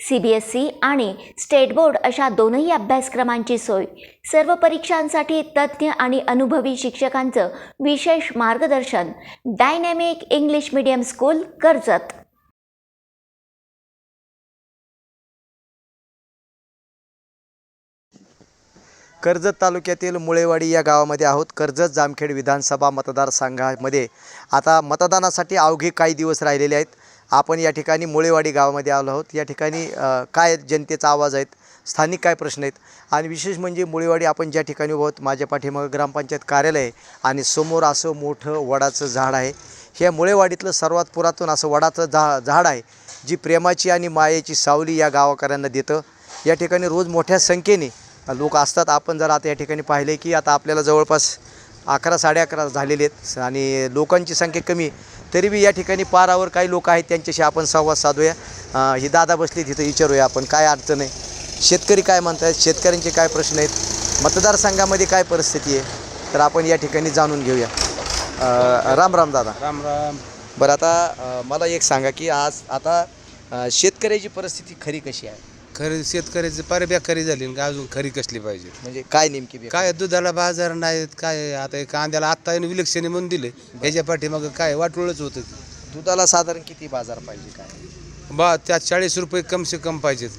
C B S C आणि state board अशा दोनही अभ्यासक्रमांची सोय. सर्व परीक्षांसाठी तज्ज्ञ आणि अनुभवी शिक्षकांचं विशेष मार्गदर्शन. Dynamic English medium school Karjat. Karjat तालुक्यातील मुळेवाडी या गावामध्ये आहोत. कर्जत जामखेड विधानसभा मतदारसंघामध्ये आता मतदानासाठी अवघे काही दिवस राहिलेले आहेत. आपण या ठिकाणी मुळेवाडी गावामध्ये आलो आहोत. या ठिकाणी काय जनतेचा आवाज आहेत? स्थानिक काय प्रश्न आहेत? आणि विशेष म्हणजे मुळेवाडी आपण ज्या ठिकाणी उभं आहोत माझ्या पाठीमागं ग्रामपंचायत कार्यालय आहे आणि समोर असं मोठं वडाचं झाड आहे. हे मुळेवाडीतलं सर्वात पुरातन असं वडाचं झा झाड आहे जी प्रेमाची आणि मायेची सावली या गावकऱ्यांना देतं. या ठिकाणी रोज मोठ्या संख्येने लोक असतात. आपण जर आता या ठिकाणी पाहिले की आता आपल्याला जवळपास अकरा साडे अकरा झालेले आहेत आणि लोकांची संख्या कमी तरी बी या ठिकाणी पारावर काही लोक आहेत त्यांच्याशी आपण संवाद साधूया. ही दादा बसली तिथं विचारूया आपण काय अडचण आहे? शेतकरी काय म्हणतात शेतकऱ्यांचे काय प्रश्न आहेत? मतदारसंघामध्ये काय परिस्थिती आहे? तर आपण या ठिकाणी जाणून घेऊया. राम राम दादा. राम राम. बरं आता मला एक सांगा की आज आता शेतकऱ्याची परिस्थिती खरी कशी आहे? खरी शेतकऱ्याची पार बेकारी झाली अजून खरी कसली पाहिजे म्हणजे काय नेमकी बेकारी? काय दुधाला बाजार नाहीत काय आता हे कांद्याला आत्ता विलक्षणे म्हणून दिले ह्याच्या पाठीमागं काय वाटोळच होतं ते. दुधाला साधारण किती बाजार पाहिजे काय बा त्यात चाळीस रुपये कम से कम पाहिजेत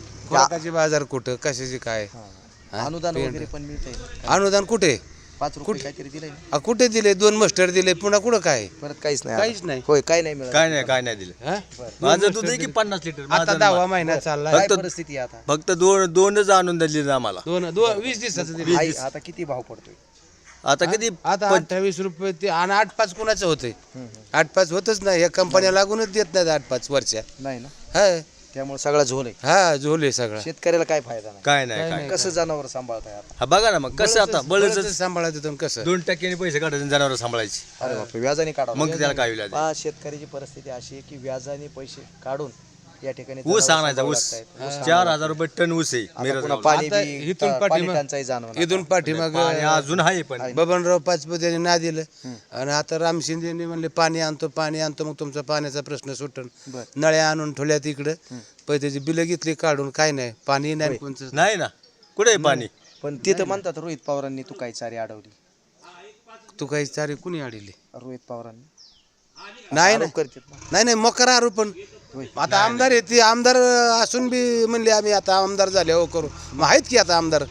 बाजार कुठं कशाचे काय हा? अनुदान पेंड. वगैरे पण मिळतंय अनुदान कुठे पाच रुपये कुठे? काहीतरी दिलंय. ना? आ, कुठे दिले? दोन मस्टर दिले पुन्हा कुठं काय? परत काहीच नाही काहीच. नाही. होय काय नाही मिळालं. काय नाही काय नाही दिलं. हा? माझं दूध आहे की पन्नास लिटर? आता माझं दहावा नाही. महिना चालला काय फक्त- परिस्थिती आहे आता? फक्त दोन दोनच आणून दिले आम्हाला. दोन दोन वीस दिवसाचं दिले. आई, आता किती भाव पडतोय? आता कधी आता अठ्ठावीस रुपये ते आणि आठ पाच कुणाचं होतंय? आठ पाच होतच नाही. या कंपन्या लागूनच देत नाहीत आठ पाच वर्षा नाही ना? हा. त्यामुळे सगळा झोल आहे. हा झोले सगळा. शेतकऱ्याला काय फायदा नाही. काय नाही काय कसं जनावर सांभाळताय आता? हा बघा ना मग कसं आता बळच बळच सांभाळायचं तुम्ही कसं? दोन टक्क्याने पैसे काढायचे जनावर सांभाळायची. अरे बापरे व्याजाने काढा मग त्याला काय विलाज पहा शेतकऱ्याची परिस्थिती अशी आहे की व्याजाने पैसे काढून या ठिकाणी ऊस जनावरं आणायचा ऊस. चार हजार रुपये टन ऊस आहे आता मिरज पुन्हा गावाला. पाणी आता बी- इथून पाणी पाठीमाग- टंचाई जाणवणार इथून पाठीमाग पाणी अजून आहे पण. बबनराव पाचपत्याने ना दिलं. आणि आता राम शिंदेने म्हणले पाणी आणतो पाणी आणतो मग तुमचा पाण्याचा प्रश्न सुटन. बर. नळ्या आणून ठेवल्या तिकडं पैशाची बिलं घेतली काढून काय नाही. पाणी नाही कोणचं. नाही ना. कुठे आहे पाणी? पण तिथं म्हणतात रोहित पवारांनी तू काय चारी अडवली. तू काही चारी कुणी अडले रोहित पवारांनी. नाही आरोप नाही करतात. ना नाही नाही. मकर आरोप पण आता आमदार आहे ते आमदार असून बी म्हणले आम्ही आता आमदार झाले हो करू. मग आहेत की आता आमदार?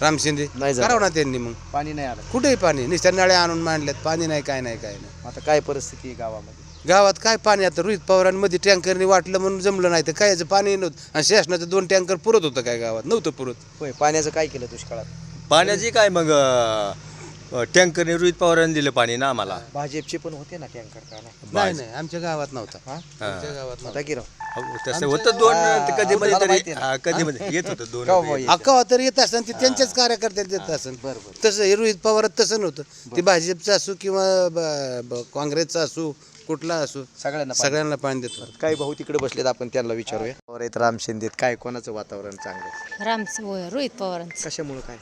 राम शिंदे? नाही झाले. करावं ना त्यांनी मग. पाणी नाही आलं. कुठेही पाणी? नुसत्या नळ्या आणून मांडल्यात पाणी नाही काय नाही काय नाही. आता काय परिस्थिती आहे गावामध्ये? गावात काय पाणी आता रोहित पवारांमध्ये टँकरने वाटलं म्हणून जमलं नाही तर काय याचं पाणी नव्हतं. आणि शासनाचं दोन टँकर पुरत होतं काय गावात? नव्हतं पुरत. होय पाण्याचं काय केलं दुष्काळात? पाण्याची काय मग टँकरने रोहित पवारांनी दिलं पाणी ना आम्हाला. भाजपचे पण होते ना टँकर का नाही? नाही नाही आमच्या गावात नव्हता. हा? आमच्या गावात नव्हता. की राव. अहो, तसं होतं दोन हा, कधी मध्ये तरी माहिती आहे ना. हा, कधी मध्ये येत होतं दोन का? अक्का तर येत असन ते त्यांच्याच कार्यकर्त्यात येत असन बरं बरं तसं हे रोहित पवारात तसं नव्हतं. ते भाजपचं असू किंवा ब- ब- काँग्रेसचं असू कुठला असू सगळ्यांना पाणी. सगळ्यांना पाणी देतो काही भाऊ तिकडे बसलेत आपण त्यांना विचारूया. पवार आहेत राम शिंदेत काय कोणाचं वातावरण चांगलं? आहे? राम होय रोहित पवारांचं. कशामुळं काय?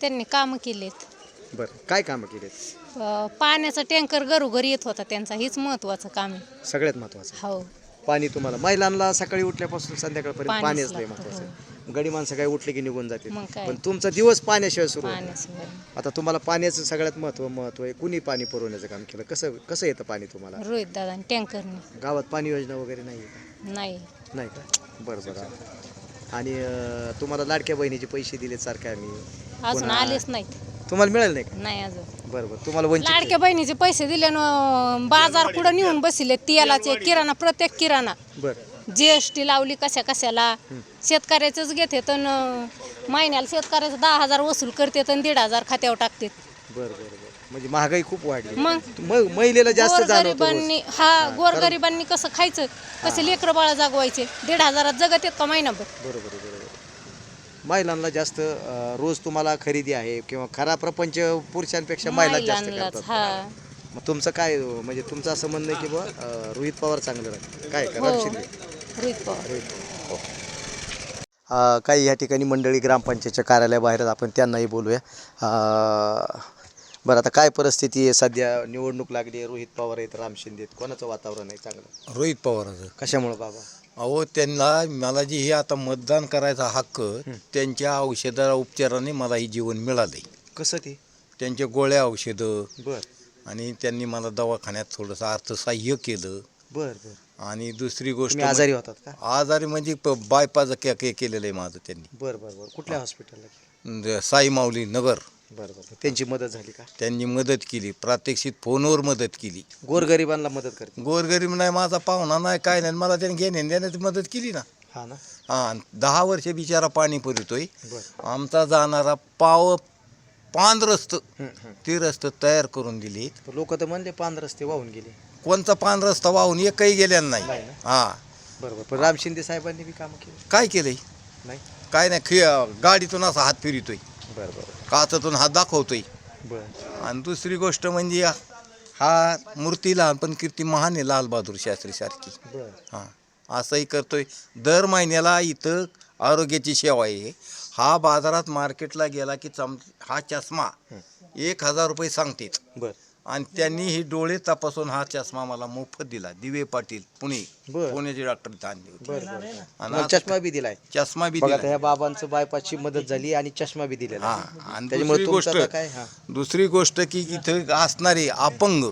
त्यांनी कामं केलेत. बरं. काय कामं केलेत अं, पाण्याचा टँकर घरोघरी येत होता त्यांचा. हेच महत्वाचं काम आहे. सगळ्यात महत्वाचं. हो. पाणी तुम्हाला महिलांना सकाळी उठल्यापासून संध्याकाळपर्यंत पाणीच पाणीच लय लागतं, महत्वाचं. गडी माणसं काय उठले की निघून जाते मग काय? पण तुमचा दिवस पाण्याशिवाय सुरू होतो. पाण्याशिवाय. आता तुम्हाला पाण्याचं सगळ्यात महत्त्व महत्त्व आहे कुणी पाणी पुरवण्याचं काम केलं? कसं कसं येतं पाणी तुम्हाला? रोहित दादा टँकरने. गावात पाणी योजना वगैरे नाही आहे का? नाही. नाही का? बरं बरं. आणि अं, तुम्हाला लाडक्या बहिणीचे पैसे दिले सारखे आम्ही. अजून पुन्हा- आलेच नाहीत. तुम्हाला मिळालं नाही का? नाही अजून. बरं बरं तुम्हाला वंचित लाडक्या बहिणीचे पैसे दिले न बाजार कुठं नेऊन बसले तेलाचे किराणा प्रत्येक किराणा. बरं. जीएसटी लावली कशा कशाला. शेतकऱ्याचंच घेते तर महिन्याला शेतकऱ्याचं दहा हजार वसूल करते तर दीड हजार खात्यावर टाकते बरं बरं बरं. म्हणजे महागाई खूप वाढली. मग? मग महिलेला जास्त जाणवतो. गोरगरिबांनी हा गोरगरिबांनी कसं खायचं? कसे लेकरं बाळा जागवायचे? दीड हजारात जगत येत का महिनाभर? बरोबर. महिलांना जास्त अं, रोज तुम्हाला खरेदी आहे किंवा खरा प्रपंच पुरुषांपेक्षा महिला जास्त महिलांनाच करतात हा. मग तुमचं काय म्हणजे तुमचं असं म्हणणं आहे की बुवा अं, रोहित पवार चांगलं राहतील काय का हो. राम शिंदे? रोहित पवार. अ, काही या ठिकाणी मंडळी ग्रामपंचायतच्या कार्यालयाबाहेर आहेत, आपण त्यांनाही बोलूया. अ, बरं आता काय परिस्थिती आहे? सध्या निवडणूक लागली आहे रोहित पवार आहेत राम शिंदे आहेत. कोणाचं वातावरण आहे चांगलं? रोहित पवाराचं. कशामुळं बाबा? अहो त्यांना मला जे हे आता मतदान करायचा हक्क त्यांच्या औषधा उपचाराने मला हे जीवन मिळालंय कसं ते? त्यांच्या गोळ्या औषधं बर. आणि त्यांनी मला दवाखान्यात थोडंसं अर्थसहाय्य केलं. बर बर. आणि दुसरी गोष्ट तुम्ही आजारी होतात का? म्हणजे- आजारी म्हणजे बायपास केलेलं आहे माझं त्यांनी. बर बर बर. कुठल्या हॉस्पिटलला साई माऊली नगर. बर बर. त्यांची मदत झाली का? त्यांनी मदत केली. प्रात्यक्षिक फोनवर मदत केली. गोरगरिबांना मदत करते. गोरगरीब नाही माझा पाहुणा नाही काय नाही. मला त्यांनी घेण्या देण्याची मदत केली ना. हा ना. हा दहा वर्ष बिचारा पाणी पुरतोय. बर. आमचा जाणारा पाव पान रस्त ते रस्त तयार करून दिले. लोक तर म्हणले पांढ रस्ते वाहून गेले. कोणता पान रस्ता वाहून एकही गेलेला नाही. नाही ना? हा. बरोबर पण राम शिंदे साहेबांनी बी कामं केली. काय केलंय? नाही. काय नाही खि गाडीतून असा हात फिरतोय. काचातून हात दाखवतोय. आणि दुसरी गोष्ट म्हणजे हा मूर्ती लहान पण कीर्ती महान आहे लालबहादूर शास्त्री सारखी. हां असंही करतोय. दर महिन्याला इथं आरोग्याची सेवा आहे. हा बाजारात मार्केटला गेला की चम हा चष्मा एक हजार रुपये सांगतेत. बरं. आणि त्यांनी ही डोळे तपासून हा चष्मा मला मोफत दिला. दिवे पाटील पुणे. बरं. पुण्याचे डॉक्टर आणले होते. बरं बरं आणि चष्मा बी दिलाय. चष्मा बी बघा दिला ह्या बाबांचं बायपासची मदत झाली आणि चष्मा बी दिलेला हा आहे. आणि त्याच्यामुळे दुसरी तुमचं गोष्ट आता काय हा. दुसरी गोष्ट की इथं असणारे अपंग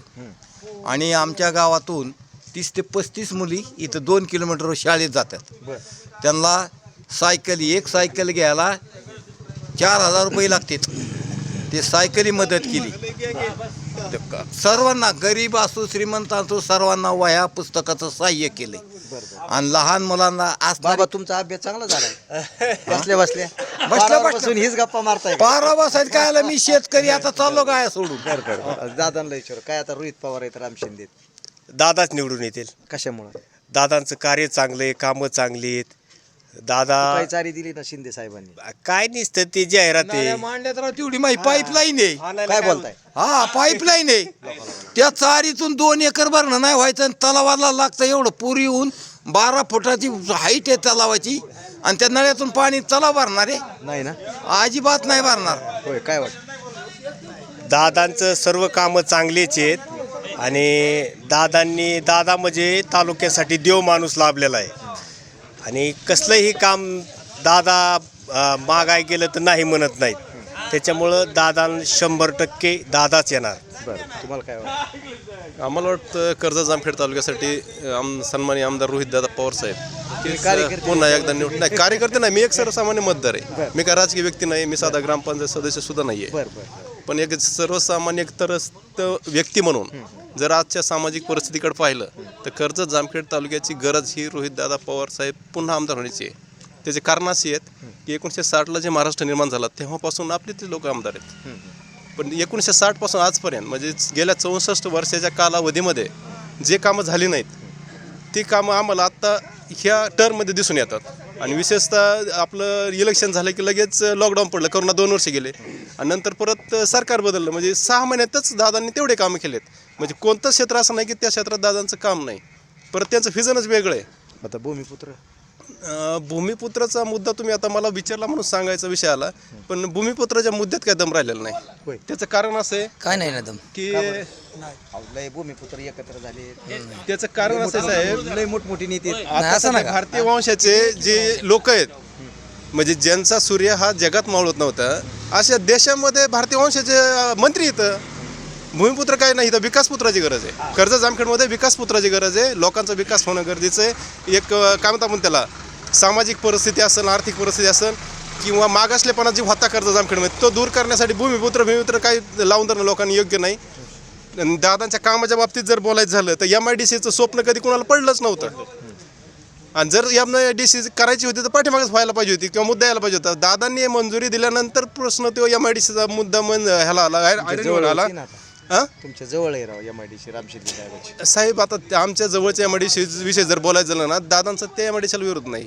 आणि आमच्या गावातून तीस ते पस्तीस मुली इथं दोन किलोमीटर शाळेत जातात. बरं. त्यांना सायकल एक सायकल घ्यायला चार हजार रुपये लागतात ते सायकली मदत केली. सर्वांना गरीब असो श्रीमंत असो सर्वांना वह्या पुस्तकाचं सहाय्य केलंय आणि लहान मुलांना असणारे बाबा तुमचा अभ्यास चांगला झालाय बसल्या बसल्या. बसल्या बसून हीच गप्पा मारताय? पारा बसायचं काय आलं? मी शेतकरी आता चाललो काय सोडून. बरं बरं बरं. दादांना विचार. काय आता रोहित पवार आहेत राम शिंदे. दादाच निवडून येतील. कशामुळं? दादांचं कार्य चांगलं आहे कामं चांगली आहेत. दादा काही चारी दिली ना शिंदे साहेबांनी. काय नसतं ते जाहिरात आहे? मांडल्यात राव तेवढी माही पाईपलाईन आहे. काय बोलताय? हा पाईपलाईन आहे. त्या चारीतून दोन एकर भरणं नाही व्हायचं आणि तलावाला लागतं एवढं पुरी येऊन बारा फुटाची हाईट आहे तलावाची. आणि त्या नळ्यातून पाणी तलाव भरणार आहे. नाही ना? अजिबात नाही भरणार. होय काय वाटतं? दादांचं सर्व कामं चांगलीच आहेत आणि दादांनी दादा म्हणजे तालुक्यासाठी देव माणूस लाभलेला आहे. आणि कसलंही काम दादा अं, मागाय गेलं तर नाही म्हणत नाहीत. त्याच्यामुळं दादा शंभर टक्के दादाच येणार. बरं तुम्हाला काय वाटतं? आम्हाला वाटतं कर्जत जामखेड तालुक्यासाठी आम सन्मानी आमदार रोहितदादा पवार साहेब कार्यकर्ते पुन्हा एकदा निवड नाही कार्यकर्ते नाही मी एक सर्वसामान्य मतदार आहे. मी काय राजकीय व्यक्ती नाही मी साधा ग्रामपंचायत सदस्य सुद्धा नाही आहे बरं बरं. पण एक सर्वसामान्य एक तरस्त व्यक्ती म्हणून जर आजच्या सामाजिक परिस्थितीकडे पाहिलं तर कर्जत जामखेड तालुक्याची गरज ही रोहितदादा पवार साहेब पुन्हा आमदार होण्याची आहे. त्याचे कारण अशी आहेत की एकोणीसशे साठला जे महाराष्ट्र निर्माण झाला तेव्हापासून आपले ते लोक आमदार आहेत. पण एकोणीसशे साठपासून आजपर्यंत म्हणजे गेल्या चौसष्ट वर्षाच्या कालावधीमध्ये जे कामं झाली नाहीत ती कामं आम्हाला आत्ता ह्या टर्ममध्ये दिसून येतात. आणि विशेषतः आपलं इलेक्शन झालं की लगेच लॉकडाऊन पडलं. करोना दोन वर्ष गेले. आणि नंतर परत सरकार बदललं. म्हणजे सहा महिन्यातच दादांनी तेवढे कामं केलेत. म्हणजे कोणतं क्षेत्र असं नाही की त्या क्षेत्रात दादांचं काम नाही. परत त्यांचं फिजनच वेगळं आहे. आता भूमिपुत्र. भूमिपुत्राचा मुद्दा तुम्ही आता मला विचारला म्हणून सांगायचा विषय आला. पण भूमिपुत्राच्या मुद्द्यात काय दम राहिलेला होय. नाही त्याचं कारण असं आहे काय नाही ना दम. की लय भूमिपुत्र एकत्र झाले. त्याचं कारण असं आहे साहेब. लय मोठमोठी नीती. आता सध्या भारतीय वंशाचे जे लोक आहेत म्हणजे ज्यांचा सूर्य हा जगात मावळत नव्हता अशा देशामध्ये भारतीय वंशाचे मंत्री इथं. भूमिपुत्र काय नाही इथं विकासपुत्राची गरज आहे. कर्ज जामखेडमध्ये विकासपुत्राची गरज आहे. लोकांचा विकास होणं गरजेचं आहे. एक काय म्हणता आपण त्याला? सामाजिक परिस्थिती असेल आर्थिक परिस्थिती असेल किंवा मागासलेपणा जी होता कर्ज जामखेडमध्ये तो दूर करण्यासाठी भूमिपुत्र भूमिपुत्र काही लावून धरणं लोकांनी योग्य नाही. आणि दादांच्या कामाच्या बाबतीत जर बोलायचं झालं तर एम आय डी सीचं स्वप्न कधी कोणाला पडलंच नव्हतं. आणि जर आय डी सी करायची होती तर पाठीमागच व्हायला पाहिजे होती किंवा मुद्दा यायला पाहिजे होता. दादांनी मंजुरी दिल्यानंतर प्रश्न तो एम आय डी सीचा मुद्दा मन ह्याला आला आयडीवर आला. हां? तुमच्या जवळ आहे राव M I D C Ram Shinde साहेबांची. साहेब आता त्या आमच्या जवळच्या एम आय डी सी विषय जर बोलायचं झालं ना दादांचं त्या एम आय डी सीला विरोध नाही.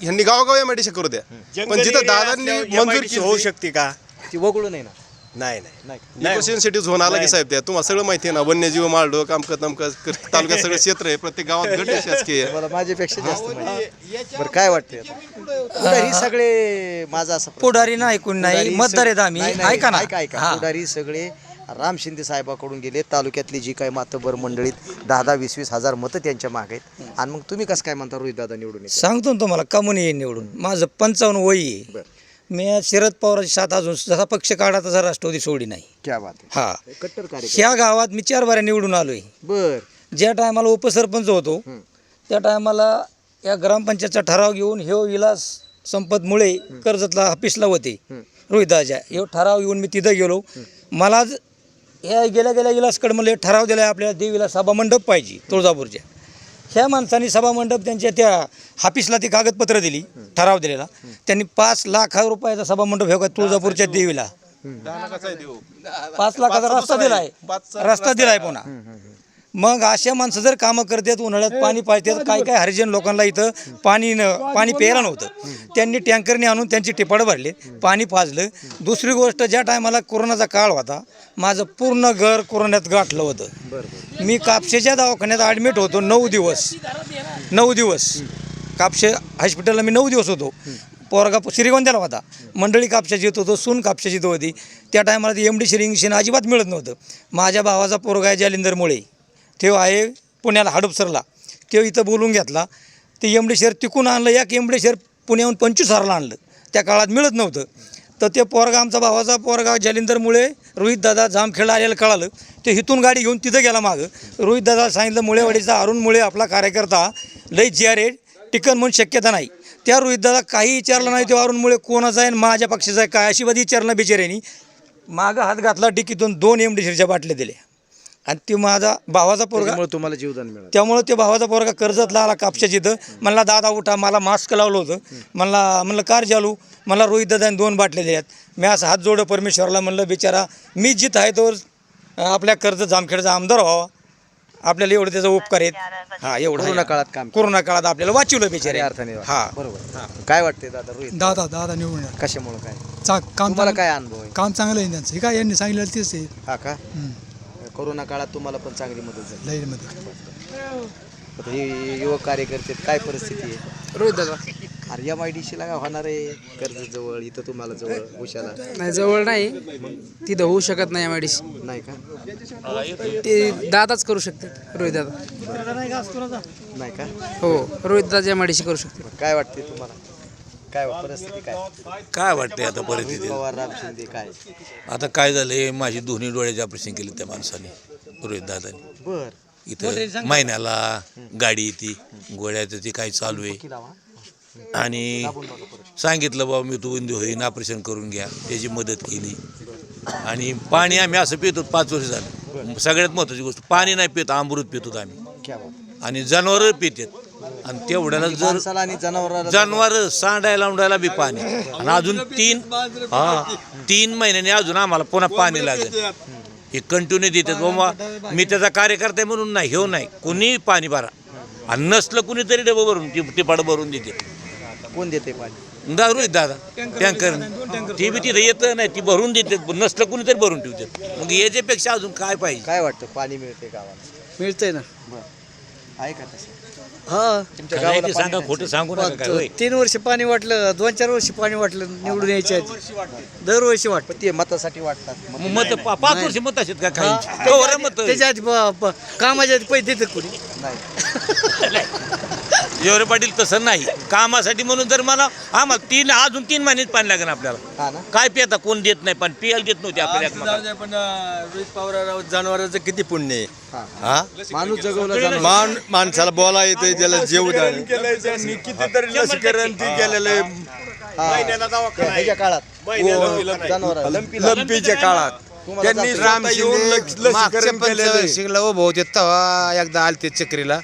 ह्यांनी गावोगाव एम आय डी सी करू द्या. पण जिथं दादांनी मंजूर होऊ शकते का? ती वगळू नाही ना. नाही नाही. इको सिटी झोन आला की साहेब त्या तुम्हाला सगळं माहिती आहे ना वन्यजीव माळडो कामकत नमकत तालुक्यात सगळं क्षेत्र आहे प्रत्येक गावात गट आहे शासकीय. मला माझ्यापेक्षा जास्त माहिती बरं काय वाटतंय? पुढारी सगळे माझा असं प्रश्न. पुढारी नाही कोण नाही पुढारी मतदार आहेत आम्ही. नाही, नाही, ऐका ना. ऐका ऐका. हा. पुढारी सगळे राम शिंदे साहेबाकडून गेले तालुक्यातली जी काय मातबर मंडळीत दहा दहा वीस वीस हजार मतं त्यांच्या मागे आहेत आणि मग तुम्ही कसं काय म्हणता रोहित दादा निवडून येतील? सांगतो ना तुम्हाला कमून येईन निवडून. माझं पंचावन्न वय आहे. बरं. मी शरद पवारांची साथ अजून जसा पक्ष काढा तसा राष्ट्रवादी सोडी नाही. क्या बात आहे. हा. कट्टर कार्य ह्या गावात मी चार बाऱ्या निवडून आलोय. बर. ज्या टायमाला उपसरपंच होतो त्या टायमाला या ग्रामपंचायतचा ठराव घेऊन ह्यो विलास संपत मुळे कर्जतला ऑफिसला होते रोहिदाच्या ह्यो ठराव घेऊन मी तिथं गेलो. मला ज- ह्या गेल्या गेल्या विलासकडे म्हणले ठराव दिला आपल्याला देवीला सभामंडप पाहिजे तुळजापूरच्या. ह्या माणसांनी सभामंडप त्यांच्या त्या हाफिसला ती कागदपत्र दिली ठराव दिलेला. त्यांनी पाच लाख रुपयाचा सभामंडप ह्या तुळजापूरच्या देवीला. पाच लाखाचा रस्ता दिलाय. रस्ता दिलाय पुन्हा. मग अशा माणसं जर कामं करतात उन्हाळ्यात पाणी पाजतात काय काय हरिजन लोकांना इथं पाणी न पाणी प्यायला नव्हतं. त्यांनी टँकरने आणून त्यांची टिपाड भरले पाणी पाजलं. दुसरी गोष्ट ज्या टायमाला कोरोनाचा काळ होता माझं पूर्ण घर कोरोनात गाठलं होतं. मी कापशेच्या दवाखान्यात ॲडमिट होतो नऊ दिवस. नऊ दिवस. कापशे हॉस्पिटलला मी नऊ दिवस होतो. पोरगा श्रीगोंद्याला होता. मंडळी कापशाची येत होतो सून कापशाची इथं होती. त्या टायमाला ती एम डी शिरिंगशीन अजिबात मिळत नव्हतं. माझ्या भावाचा पोरगा आहे जालिंदर मुळे तो आहे पुण्याला हडपसरला. तो इथं बोलून घेतला ते एम शेअर तिकून आणलं एक एम शेअर पुण्याहून पंचवीस हजारला आणलं. त्या काळात मिळत नव्हतं. तर ते पोरगा आमचा भावाचा पोरगा जालिंदरमुळे रोहित दादा जामखेडला आलेलं कळालं. ते इथून गाडी घेऊन तिथं गेला मागं. रोहित दादा सांगितलं मुळेवाडीचा अरुण मुळे आपला कार्यकर्ता लई जी टिकन म्हणून शक्यता नाही. त्या रोहित दादा काही विचारलं नाही ते अरुण मुळे कोणाचा आहे माझ्या पक्षाचा आहे काय? अशी बधी विचारलं बिचाऱ्यांनी. मागं हात घातला डिकीतून दोन एम डी शेअरच्या बाटल्या दिल्या. आणि ती माझा भावाचा पोरगा तुम्हाला जीवदान मिळालं. त्यामुळं ते भावाचा पोरगा कर्जतला आला कापशाच्या इथं. म्हणला दादा उठा मला मास्क लावलं होतं. म्हणला म्हणलं कार चालू मला रोहित दादाने दोन बाटल्या दिल्यात मी असं हात जोडं परमेश्वरला म्हणलं बिचारा मी जिथं आहे तोवर अं, आपल्या कर्ज जामखेडचा आमदार व्हावा. आपल्याला एवढं त्याचा उपकार आहेत. हा एवढं कोरोना. काळात काम. कोरोना काळात आपल्याला वाचवलं बिचारे. खऱ्या अर्थाने हा. बरोबर. काय वाटतंय दादा रोहित? दादा दादा निवडून येणार. कशामुळे काय? चा काम तुम्हाला चांगलं- काय अनुभव आहे? काम चांगलं आहे त्यांचं. हे काय यांनी सांगितलं तेच आहे. हा का? हम्म. कोरोना काळात तुम्हाला पण चांगली मदत झाली. आता हे युवक कार्यकर्ते आहेत, काय परिस्थिती आहे? रोहित दादा. अरे एम आय डी सी ला काय होणार आहे? कर्ज जवळ इथं तुम्हाला जवळ उशाला. नाही जवळ नाही. तिथं होऊ शकत नाही एम आय डी नाही का? ते दादाच करू शकते रोहित दादा. नाही का? हो रोहित दादा एम आय डी करू शकते काय वाटते तुम्हाला? काय परिस्थिती काय? काय वाटते आता परिस्थिती? पवार राम शिंदे काय? आता काय झालंय माझी दोन्ही डोळ्याचे ऑपरेशन केले त्या माणसाने रोहित दादाने. बर. इथं महिन्याला गाडी ती गोळ्याचं ती काय चालू आहे. आणि सांगितलं बाबा मी तू बंदी होईन ऑपरेशन करून घ्या त्याची मदत केली. आणि पाणी आम्ही असं पितो पाच वर्ष झालं. सगळ्यात महत्त्वाची गोष्ट पाणी नाही पितो अमृत पितो आम्ही. क्या बात. आणि जनावरं पितात. आणि तेवढ्याला जर माणसाला आणि जनावराला जनावर सांडायला उंडायला बी पाणी. आणि अजून तीन हा तीन महिन्याने अजून आम्हाला पुन्हा पाणी लागेल. हे कंटिन्यू देतात बाबा मी त्याचा कार्यकर्ता आहे म्हणून नाही घेऊ नाही. कोणी पाणी भरा. आणि नसलं कुणीतरी डबं भरून टिप टिपाड भरून देते. कोण देते पाणी? दारू आहेत दादा. टँकर ती बी तिथं येतं नाही ती भरून देते. नसलं कुणीतरी भरून ठेवतात मग याच्यापेक्षा अजून काय पाहिजे? काय वाटतं? पाणी मिळते गावाला? मिळतंय ना. आहे का तसं? हा. तुमच्या काय गावाला ते पाणी सांगा नाही? खोटं सांगू नका काय होय. तीन वर्ष पाणी वाटलं दोन चार वर्ष पाणी वाटलं निवडून यायच्या दरवर्षी वाटत. पण ते मतासाठी वाटतात. मग मत पा- पाच वर्ष मत आहेत का काही? कवर मत त्याच्या आधी कामाच्या आधी पैसे देतात कुणी. नाही. जेवरे पाटील तसं नाही. कामासाठी म्हणून तर मला आम्हाला तीन अजून तीन महिन्यात पाणी लागेल आपल्याला. हा ना. काय पिता कोण देत नाही पण पियाला देत नव्हते आपल्याला एकमेकाला. पण रोहित पवार जनावरांचं किती पुण्य आहे. हा. माणूस जगवला जाणार मान माणसाला बोला येतोय त्याला जेव कितीतरी लसीकरण ती केलेलं ह्याच्या काळात. जनावर लंपीच्या काळात. त्यांनी राम स्वतः येऊन लस- लसीकरण केलेलं आहे. पंचवार्षिकला उभं होते तेव्हा एकदा आलते चक्रीला.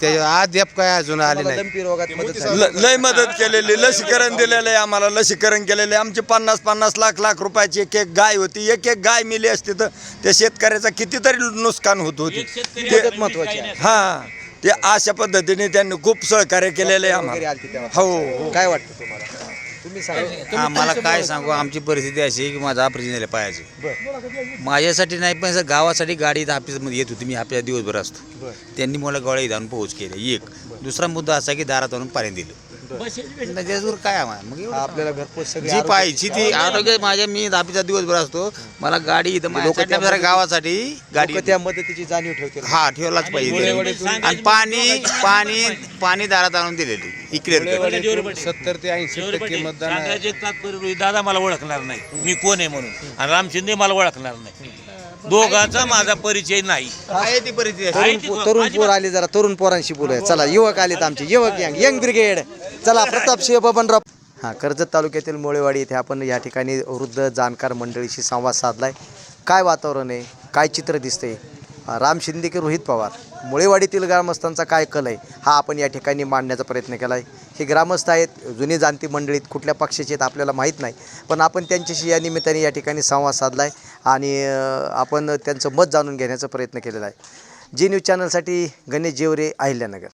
त्याच्या अद्याप काय अजून आले नाही. रोगात मदत झाली. ल- लय मदत केलेली लसीकरण दिलेलं आहे आम्हाला लसीकरण केलेलं आहे. आमचे पन्नास पन्नास लाख लाख रुपयाची एक एक गाय होती एक एक गाय मिली असती तर त्या शेतकऱ्याचा कितीतरी नुकसान होत होती. मदत महत्वाची आहे हा ते अशा पद्धतीने त्यांनी खूप सहकार्य केलेलं आहे वगैरे आम्हाला. तेव्हा. हो. काय वाटतं तुम्हाला? तुम्ही सांगा. हा मला काय सांगू? आमची परिस्थिती अशी आहे की माझं ऑपरेशन झालं पायाचं. माझ्यासाठी नाही पण गावासाठी गाडी इथं ऑफिसमध्ये येत होती. मी आपल्या दिवसभर असतो. त्यांनी मला गोळ्या इथं आणून पोहोच केले एक. दुसरा मुद्दा असा की दारात आणून पाणी दिलं. त्याच्यावर काय आम्हाला मग एवढं आपल्याला घरपोच सगळी जी पाहिजे ती आरोग्य माझ्या मी दहावीचा दिवसभर असतो. मला गाडी इथं माझ्यासाठी त्या जरा गावासाठी गाडी लोकं त्या मदतीची जाणीव ठेवतील. हा ठेवलाच पाहिजे. आणि पाणी पाणी पाणी दारात आणून दिलेली. ही सत्तर ते ऐंशी टक्के मतदान आहे. सांगायचे तात्पर्य दादा मला ओळखणार नाही. मी कोण आहे म्हणून? आणि राम शिंदे मला ओळखणार नाही. दोघांचा माझा परिचय नाही. आहे. ती परिस्थिती तरुण पो- तरुण पोर आले जरा तरुण पोरांशी बोलूया. चला युवक आलेत आमचे. युवक यंग यंग ब्रिगेड. चला प्रताप सिंह बबनराव. हां कर्जत तालुक्यातील मोळेवाडी इथे आपण या ठिकाणी वृद्ध जाणकार मंडळीशी संवाद साधलाय. काय वातावरण आहे? काय चित्र दिसतंय? राम शिंदे की रोहित पवार. मुळेवाडीतील ग्रामस्थांचा काय कल आहे हा आपण या ठिकाणी मांडण्याचा प्रयत्न केला आहे हे ग्रामस्थ आहेत जुनी जाणती मंडळीत कुठल्या पक्षाचे आहेत आपल्याला माहीत नाही पण आपण त्यांच्याशी या निमित्ताने या ठिकाणी संवाद साधला आहे आणि आपण त्यांचं मत जाणून घेण्याचा प्रयत्न केलेला आहे. जी न्यूज चॅनलसाठी गणेश जेवरे अहिल्यानगर.